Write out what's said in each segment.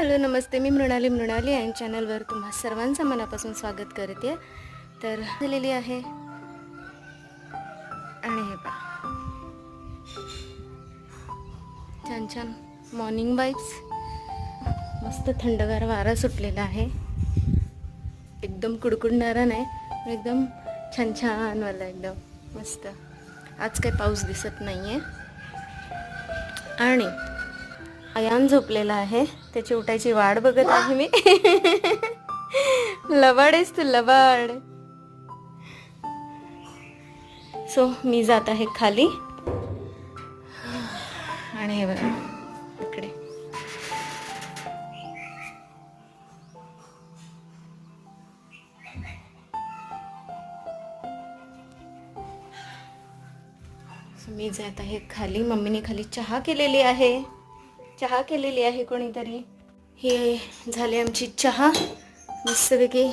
Hello नमस्ते. मी Mrunali Mrunali and चॅनलवर तुम्हा सर्वांचं मनापासून स्वागत करते. तर झालेली आहे. आणि हे पा छान छान मॉर्निंग वाईब्स मस्त थंडगार वारा सुटलेला आहे. एकदम कुडकुडणारा नाही एकदम छान छान वाला एकदम मस्त. आज काही पाऊस दिसत नाही आहे आणि अयान झोपलेला आहे. त्याची उठायची वाट बघत आहे मी. लबाड आहेस तू लबाड. सो मी जात आहे खाली. आणि हे बघा इकडे मी जात आहे खाली. मम्मीने खाली चहा केलेली आहे. चहा केलेली आहे कोणीतरी? हे झाली आमची चहा. मस्तपैकी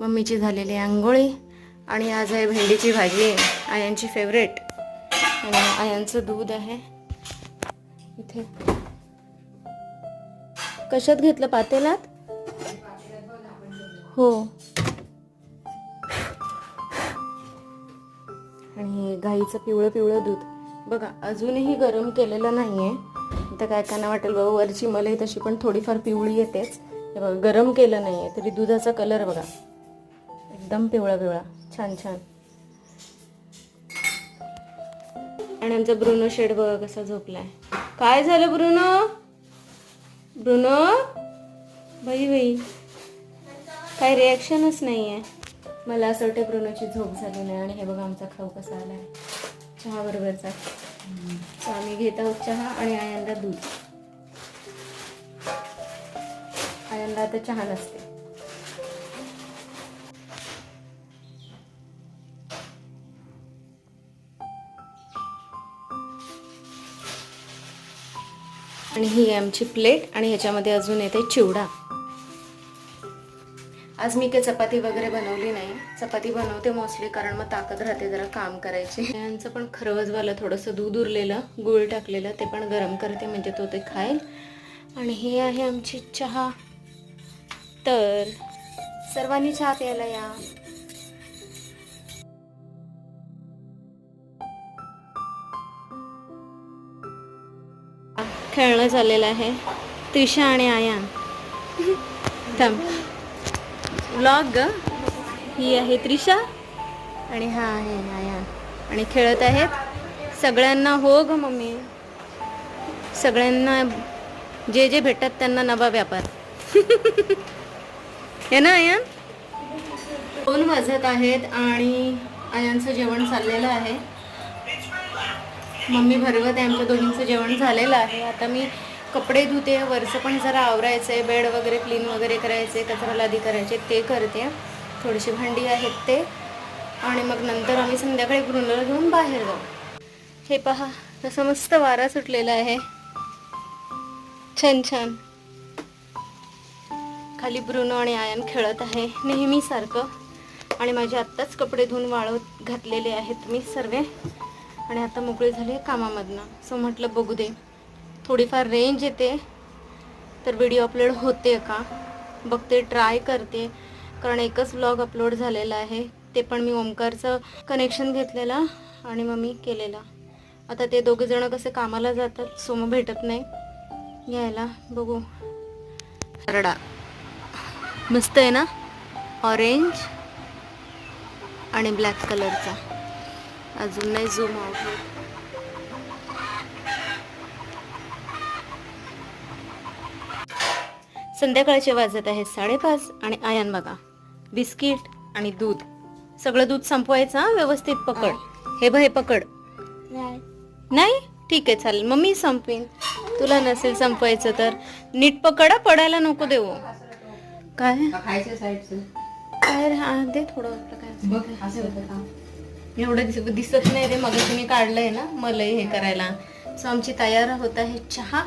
मम्मीची झालेली आंघोळी आणि आज आहे भेंडीची भाजी. आयांची फेवरेट आणि आयांचं दूध आहे. इथे. कशात घेतलं? पातेलात हो. आणि गाईचं पिवळं पिवळं दूध. बघा अजूनही गरम केलेलं नाही आहे आता काय काना वाटेल बाबा वरची मलाई तशी पण थोडीफार पिवळी येतेच. हे बघा गरम केलं नाहीये तरी दुधाचा कलर बघा. एकदम पिवळा पिवळा छान छान. आणि आमचा ब्रुनो शेड बघा कसा झोपलाय. काय झालं ब्रुनो? ब्रुनो? बाई बाई. काही रिॲक्शनच नाहीये. मला असं वाटतं ब्रुनोची झोप झाली नाही आणि हे बघा आमचा खाऊ कसा आलाय. चहा बरोबरचा. आम्ही घेत आहोत चहा आणि आयांदा दूध. आयांदा आता चहा नसते. आणि ही आमची प्लेट आणि ह्याच्यामध्ये अजून येते चिवडा. आज मी काही चपाती वगैरे बनवली नाही. चपाती बनवते मोस्टली कारण मग ताकद राहते जरा काम करायची. यांचं पण खरवजवालं थोडंसं दूध उरलेलं गुळ टाकलेलं ते पण गरम करते म्हणजे तो ते खाईल. आणि हे आहे आमची चहा. तर सर्वांनी चहा प्यायला या. खेळणं झालेलं आहे. त्रिशा आणि आयान. थांब. व्लॉग ग ही आहे त्रिशा आणि हा आहे नाया आणि खेळत आहेत. सगळ्यांना हो ग मम्मी. सगळ्यांना जे जे भेटतात त्यांना नवा व्यापार. हे ना आयान? दोन वाजत आहेत आणि आयांचं जेवण चाललेलं आहे. मम्मी भरवत आहे आमच्या दोघींचं जेवण झालेलं आहे. आता मी कपडे धुते वरचं पण जरा आवरायचं आहे बेड वगैरे क्लीन वगैरे करायचे कचरा लादी करायचे ते करते. थोडीशी भांडी आहेत ते. आणि मग नंतर आम्ही संध्याकाळी ब्रुनोला घेऊन बाहेर जाऊ. हे पहा तसं मस्त वारा सुटलेला आहे. छान छान. खाली ब्रुनो आणि आयन खेळत आहे नेहमीसारखं. आणि माझे आत्ताच कपडे धुवून वाळवत घातलेले आहेत मी सर्व. आणि आता मोकळी झाली कामामधनं. सो म्हटलं बघू दे. थोडीफार रेंज येते. तर व्हिडिओ अपलोड होते का? बघते ट्राय करते. कारण एकच व्लॉग अपलोड झालेला आहे. ते पण मी ओमकारचं कनेक्शन घेतलेलं आणि मग मी केलेलं. आता ते दोघेजणं कसे कामाला जातात सो मग भेटत नाही. घ्यायला बघू. रडा. मस्त आहे ना? ऑरेंज आणि ब्लॅक कलरचा अजून नाही झूम आउट संध्याकाळचे वाजत आहेत साडेपाच आणि आयन बघा. बिस्किट आणि दूध. सगळं दूध संपवायचं हा? व्यवस्थित पकड. हे हे पकड. नाही. ठीक आहे चालेल. मग मी संपवीन. तुला नसेल संपवायचं तर. नीट पकडा पडायला नको देऊ. काय? काय? हा? दे थोडं आपलं काय एवढं दिस दिसत नाही रे मग तुम्ही काढलंय ना? मला हे करायला. सो आमची तयार होत आहे चहा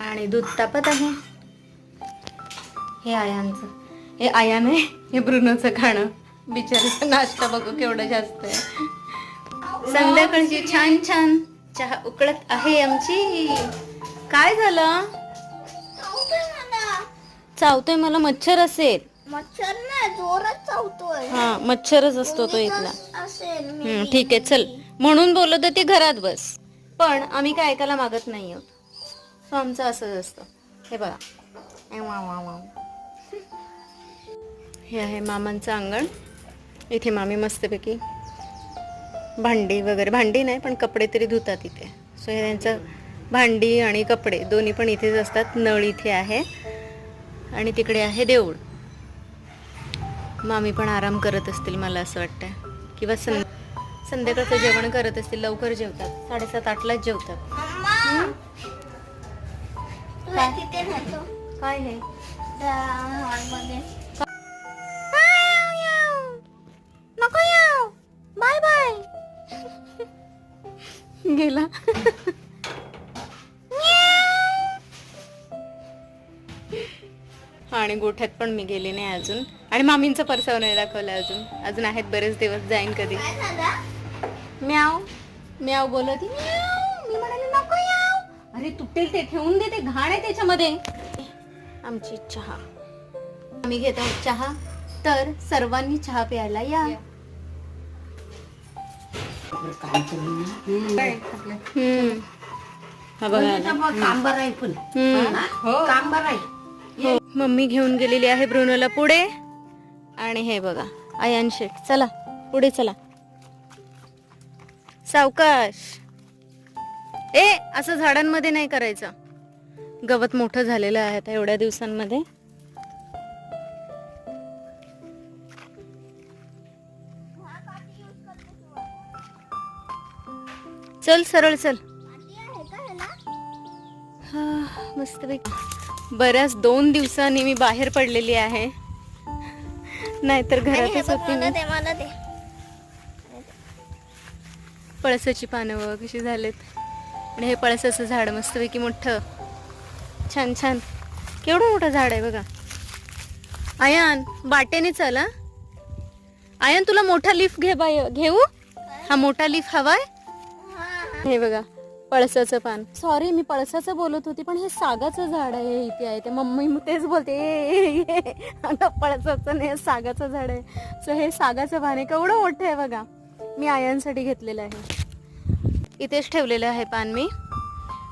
आणि दूध तापत आहे. हे आयांचं. हे आयान आहे. हे ब्रुनोचं खाणं. बिचारीचं नाश्ता बघू केवढं जास्त आहे. संध्याकाळची छान छान चहा उकळत आहे आमची. काय झालं? चावतोय मला मच्छर असेल. मच्छर नाही जोरात चावतोय. हा मच्छरच असतो तो इथला. ठीक आहे चल. म्हणून बोलत होती घरात बस. पण आम्ही काय ऐकायला मागत नाही आहोत सो आमचं असंच असतं. हे बघा. वा वा वा. हे आहे मामांचं अंगण. इथे मामी मस्तपैकी भांडी वगैरे भांडी नाही पण कपडे तरी धुतात इथे. सो हे त्यांचं भांडी आणि कपडे दोन्ही पण इथेच असतात. नळ इथे आहे. आणि तिकडे आहे देऊळ. मामी पण आराम करत असतील मला असं वाटतं किंवा सं संध्याकाळचं जेवण करत असतील लवकर जेवतात. साडेसात आठलाच जेवतात. नेतो. काय हे? गेला. हा आणि गोठ्यात पण मी गेली नाही अजून. आणि मामींचा परसाव नाही दाखवला अजून. अजून आहेत बरेच दिवस जाईन कधी. म्याव म्याव बोलत. मी म्हणाले नको अरे तुटेल ते ठेवून दे ते घाण आहे त्याच्यामध्ये. आमची चहा. आम्ही घेत आहोत चहा. तर सर्वांनी चहा प्यायला या. हम्म. हा बघा. हो. मम्मी घेऊन गेलेली आहे ब्रुनोला पुढे. आणि हे बघा आयान शेठ चला पुढे चला. सावकाश. ए असं झाडांमध्ये नाही करायचं. गवत मोठं झालेलं आहे आता एवढ्या दिवसांमध्ये. चल सरळ चल. हा, मस्तपैकी बऱ्याच दोन दिवसांनी मी बाहेर पडलेली आहे. नाहीतर घरातच होती पळसाची पानं बघ कशी झालेत. आणि हे पळसाचं झाड मस्तपैकी मोठं. छान छान. केवढं मोठं झाड आहे बघा. आयान बाटेने चल आयान तुला मोठा लिफ घे बाय घेऊ? हा मोठा लिफ हवाय? हे बघा पळसाचं पान. सॉरी मी पळसाचं बोलत होती पण हे सागाचं झाड आहे इथे आहे ते. मम्मी तेच बोलते "ए, पळसाचं नाही सागाचं झाड आहे. सो हे सागाचं पान आहे. केवढं मोठं आहे बघा. मी आयांसाठी घेतलेलं आहे. इथेच ठेवलेलं आहे पान मी.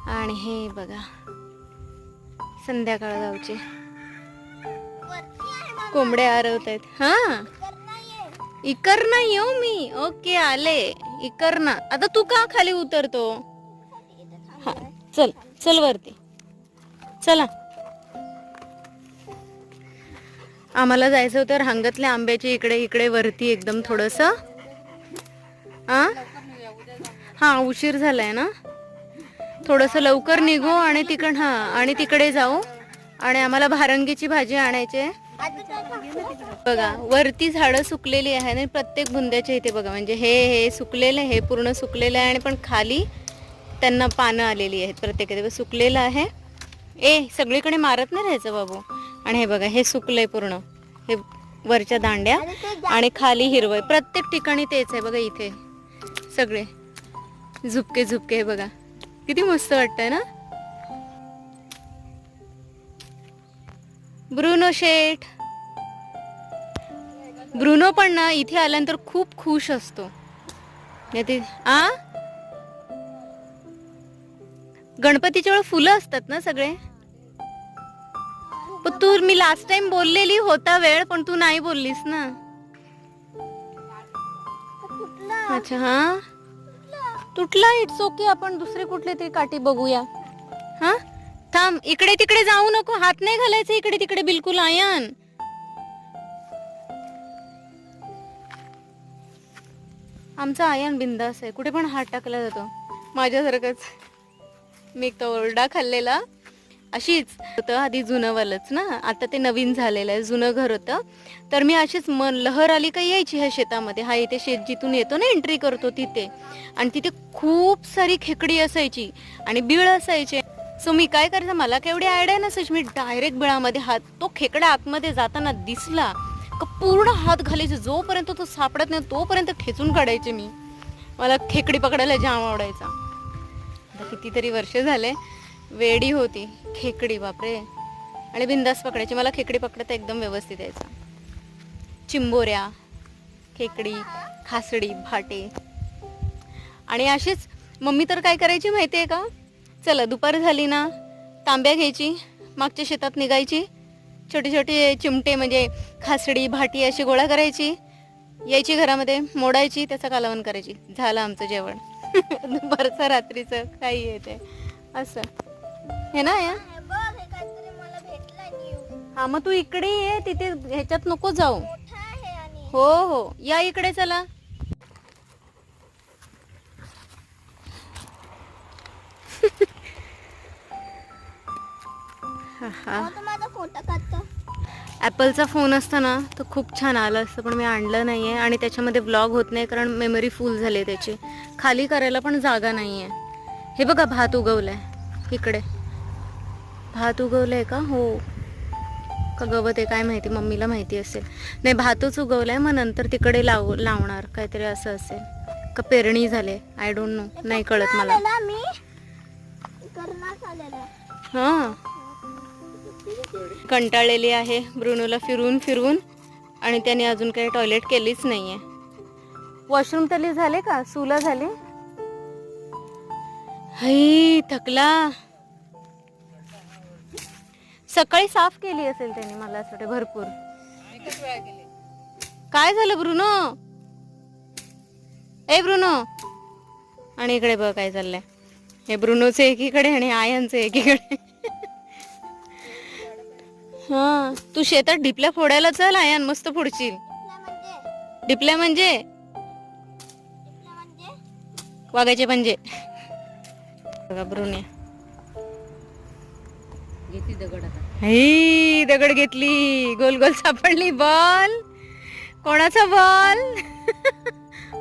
आणि हे बघा संध्याकाळ गावचे कोंबड्या आरवत आहेत हा. इकरना येऊ मी. ओके आले. इकरना. आता तू का खाली उतरतो? हा चल चल वरती. चला. आम्हाला जायचं होतं रांगतल्या आंब्याची इकडे इकडे वरती एकदम थोडस. हा उशीर झालाय ना? थोडस लवकर निघू आणि तिकड हा आणि तिकडे जाऊ. आणि आम्हाला भारंगीची भाजी आणायची आहे. बघा वरती झाडं सुकलेली आहे आणि प्रत्येक बुंद्याच्या इथे बघा म्हणजे हे हे सुकलेलं आहे हे पूर्ण सुकलेलं आहे आणि पण खाली त्यांना पानं आलेली आहेत प्रत्येक इथे सुकलेलं आहे. ए सगळीकडे मारत नाही राहायचं बाबू. आणि हे बघा हे सुकलंय पूर्ण. हे वरच्या दांड्या आणि खाली हिरवय प्रत्येक ठिकाणी तेच आहे बघा इथे. सगळे. झुपके झुपके हे बघा. किती मस्त वाटतंय ना? ब्रुनो शेठ. ब्रुनो पण ना इथे आल्यानंतर खूप खुश असतो. येते. आ? गणपतीच्या वेळ फुलं असतात ना सगळे? पण तू मी लास्ट टाइम बोललेली होता वेळ पण तू नाही बोललीस ना. अच्छा हा? तुटला. इट्स ओके आपण दुसरे कुठले तरी काठी बघूया. हा? थांब इकडे तिकडे जाऊ नको. हात नाही घालायचे इकडे तिकडे बिलकुल आयन. आमचा आयन बिंदास आहे. कुठे पण हात टाकला जातो. माझ्यासारखंच. मी एक तो ओरडा खाल्लेला. अशीच. होतं आधी जुनंवालंच ना. आता ते नवीन झालेलं आहे. जुनं घर होतं. तर मी अशीच मन लहर आली का यायची ह्या शेतामध्ये. हा इथे शेत जिथून येतो ना एंट्री करतो तिथे. आणि तिथे खूप सारी खेकडी असायची. आणि बिळ असायचे. सो मी काय करायचं? मला केवढी आयडिया नसेच मी डायरेक्ट बिळामध्ये हात तो खेकडा आतमध्ये जाताना दिसला का पूर्ण हात घालायचे. जोपर्यंत तो सापडत नाही तोपर्यंत ठेचून काढायचे मी. मला खेकडी पकडायला जाम आवडायचा. आता कितीतरी वर्ष झाले वेडी होती. खेकडी बापरे. आणि बिंदास पकडायची. मला खेकडी पकडता एकदम व्यवस्थित यायचा. चिंबोऱ्या खेकडी खासडी भाटे. आणि अशीच मम्मी तर काय करायची माहिती आहे का? चला दुपार झाली ना. तांब्या घ्यायची मागच्या शेतात निघायची. छोटे छोटे चिमटे म्हणजे खासडी भाटी अशी गोळा करायची. यायची घरामध्ये मोडायची त्याचं कालवण करायची. झालं आमचं जेवण. दुपारचं रात्रीचं काही येते असं. हे ना या? हे मग तू इकडे ये तिथे ह्याच्यात नको जाऊ. हो हो. या इकडे चला. हा, हा. मग तू माझा फोटो काढतो. ॲपलचा फोन असता ना तर खूप छान आलं असतं पण मी आणलं नाही आहे आणि त्याच्यामध्ये ब्लॉग होत नाही कारण मेमरी फुल झाली आहे त्याची. खाली करायला पण जागा नाही आहे हे बघा भात उगवलाय. इकडे. भात उगवलंय का? हो. का गवत आहे काय माहिती? मम्मीला माहिती असेल. नाही भातच उगवलाय मग नंतर तिकडे लाव लावणार. काहीतरी असं असेल. का पेरणी झाले? आय डोंट नो नाही कळत मला. हां. कंटाळलेली आहे ब्रुनोला फिरून फिरून आणि त्याने अजून काही टॉयलेट केलीच नाहीये. वॉशरूम तरी झाले का? सुला झाली? हई थकला. सकाळी साफ केली असेल त्याने मला असं वाटतं भरपूर. काय झालं ब्रुनो? ए ब्रुनो. आणि इकडे बघ काय चाललंय. हे ब्रुनोचं एकीकडे आणि आयांचं एकीकडे. हा. तू शेतात ढिपल्या फोडायला चल आयान मस्त फोडशील. म्हणजे ढिपल्या म्हणजे? म्हणजे वाघाचे बघा ब्रुने घेतली दगड आता. ही दगड घेतली. गोल गोल सापडली बॉल. कोणाचा बॉल?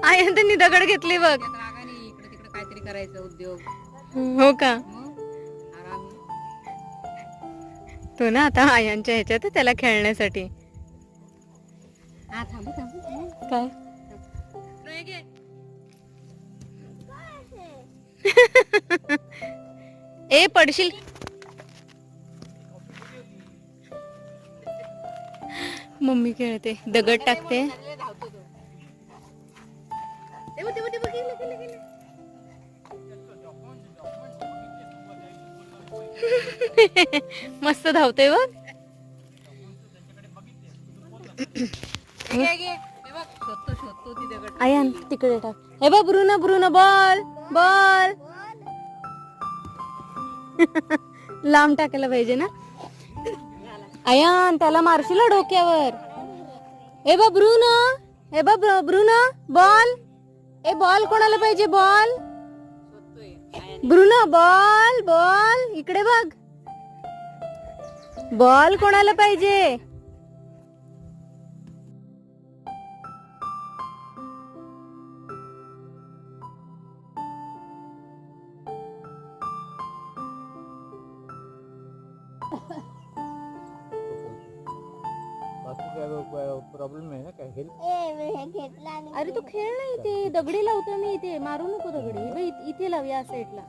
आयन त्यांनी दगड घेतली बघ. त्यात रागाने इकडे तिकडे काहीतरी करायचं उद्योग. हो का? मग? तो ना आता आयांच्या ह्याच्यात त्याला खेळण्यासाठी. काय. ए पडशील. मम्मी खेळते दगड टाकते. धावतो. मस्त धावतोय बघ. आयान तिकडे टाक. हे बघ ब्रुना ब्रुना बॉल बॉल. लांब टाकायला पाहिजे ना. आयान त्याला मारशील डोक्यावर. हे बघ ब्रुना. हे ब्र- ब्रुना बॉल. ए बॉल कोणाला पाहिजे बॉल? Bruno ball ball. इकडे बघ. बॉल कोणाला पाहिजे? अरे तू खेळ ना इथे. दगडी लावतो मी इथे. मारू नको दगडी. हे बघ, इ- इथे लाव या साईडला.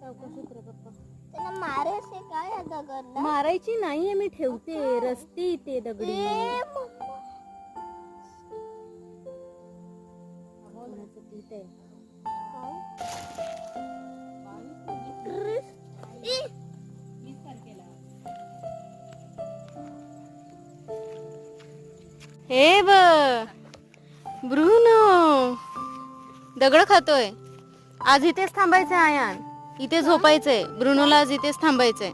सावकाश उतरा पप्पा. त्याला मारायचे काय या दगडला? मारायची नाहीये मी ठेवते. रस्ते इथे दगडी. ए, मम्मा. कोणाचं पीठ आहे. हे ब्रुनो. दगड खातोय. आज इथेच थांबायचंय आयान. इथे झोपायचंय. ब्रुनोला आज इथेच थांबायचंय.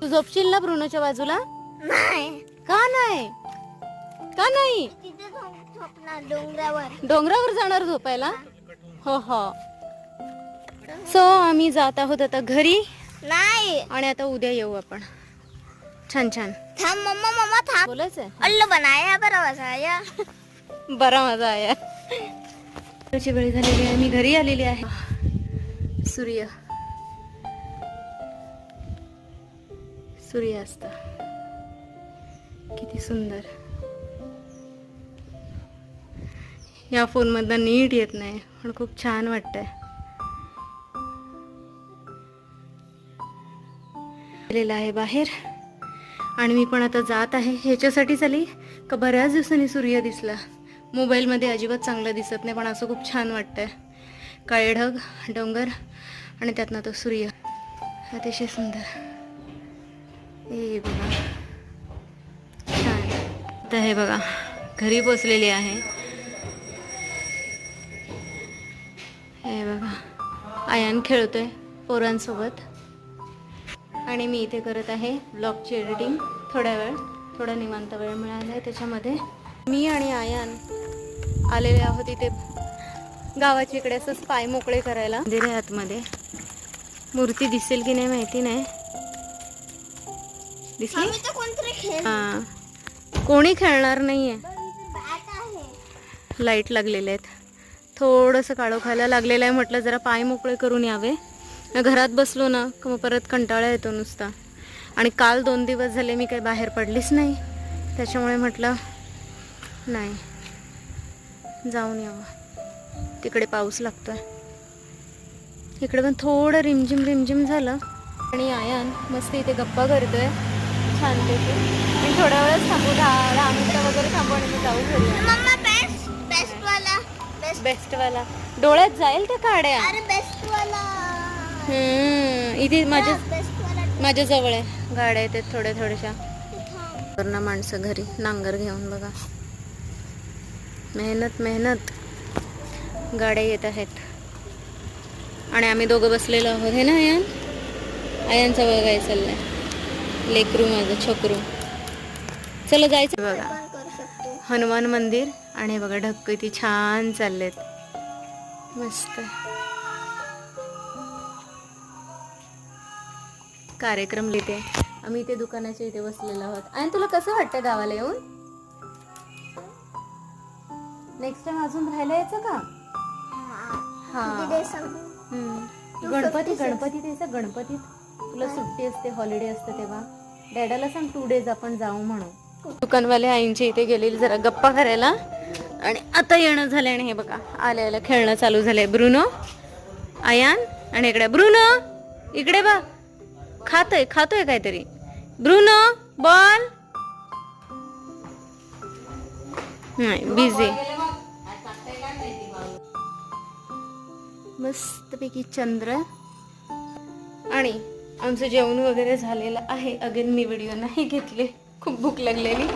तू झोपशील ना ब्रुनोच्या बाजूला? नाही. का नाही? का नाही? तिथे झोप- झोपणार डोंगरावर. डोंगरावर जाणार झोपायला? हो. हो सो आम्ही जात आहोत आता घरी. नाही. आणि आता उद्या येऊ आपण. छान छान. थांब मम्मा मम्मा थांब. बोलायचंय. अल्ल बनाया बरं बसाया बरा मजा आहे त्याची वेळ झालेली आहे मी घरी आलेली आहे. सूर्य. सूर्यास्त किती सुंदर. या फोनमधनं नीट येत नाही पण खूप छान वाटतंय. आलेला आहे बाहेर. आणि मी पण आता जात आहे. ह्याच्यासाठी झाली का बऱ्याच दिवसांनी सूर्य दिसला. मोबाईलमध्ये अजिबात चांगलं दिसत नाही पण असं खूप छान वाटतं आहे काळे ढग डोंगर आणि त्यातनं तो सूर्य. अतिशय सुंदर. ए बघा छान. तर हे बघा घरी पोचलेली आहे. हे बघा आयान खेळतोय पोरांसोबत. आणि मी इथे करत आहे ब्लॉगची एडिटिंग. थोड्या वेळ थोडा निवांत वेळ मिळाला आहे त्याच्यामध्ये. मी आणि आयान आलेले आहोत इथे गावाच्या इकडे असंच पाय मोकळे करायला. आहे आतमध्ये मूर्ती दिसेल की नाही माहिती नाही. दिसली? हा. कोणी खेळणार नाहीये. बॅट आहे. लाइट लागलेले आहेत. थोडंसं काळो खायला लागलेलं आहे. म्हटलं जरा पाय मोकळे करून यावे. घरात बसलो ना का मग परत कंटाळा येतो नुसता. आणि काल दोन दिवस झाले मी काही बाहेर पडलीच नाही. त्याच्यामुळे म्हटलं नाही जाऊन यावं. तिकडे पाऊस लागतोय. इकडे पण थोडं रिमझिम रिमझिम झालं. आणि आयान मस्त इथे गप्पा करतोय. छानपैकी आणि थोड्या वेळच थांबू दहा दहा मिनटं वगैरे थांबू आणि मग जाऊ घरी बेस्टवाला डोळ्यात जाईल त्या काड्या. इथे माझ्या बेस्ट वाला. माझ्या जवळ आहे. गाड्या येतात थोड्या थोड्याशा. वरनं माणसं घरी नांगर घेऊन बघा. मेहनत मेहनत. गाड्या येत आहेत. आणि आम्ही दोघं बसलेलो आहोत. हे ना आयान? आयांचं बघाय चाललंय. लेकरू माझं छोकरू चला जायचं. बघा हनुमान मंदिर आणि बघा ढग किती छान चाललेत. मस्त. कार्यक्रम लिहिते. आम्ही इथे दुकानाच्या इथे बसलेलो आहोत. आणि तुला कसं वाटतं गावाला येऊन? नेक्स्ट टाइम अजून राहायला यायचं का? हा. गणपती गणपतीत यायचं गणपतीत तुला सुट्टी असते हॉलिडे असते तेव्हा. डॅडाला सांग टू डेज आपण जाऊ म्हणू दुकानवाले आईंच्या इथे गेलेले जरा गप्पा करायला. आणि आता येणं झालंय आणि हे बघा आल्या आल्या खेळणं चालू झालंय. ब्रुनो आयान आणि इकडे. ब्रुनो इकडे बा खातोय खातोय काहीतरी. Bruno ball. नाही बिझी मस्तपैकी चंद्र आणि आमचं जेवण वगैरे झालेलं आहे. अगेन मी व्हिडिओ नाही घेतले. खूप भूक लागलेली.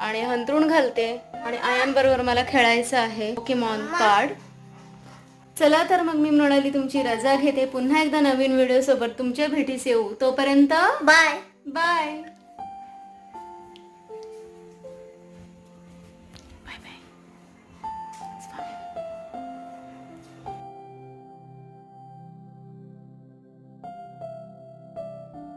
आणि हंतरुण घालते. आणि आयांबरोबर मला खेळायचं आहे. पोकेमॉन कार्ड चला तर मग मी म्हणाली तुमची रजा घेते. पुन्हा एकदा नवीन व्हिडिओ सोबत तुमच्या भेटीस येऊ. तोपर्यंत बाय बाय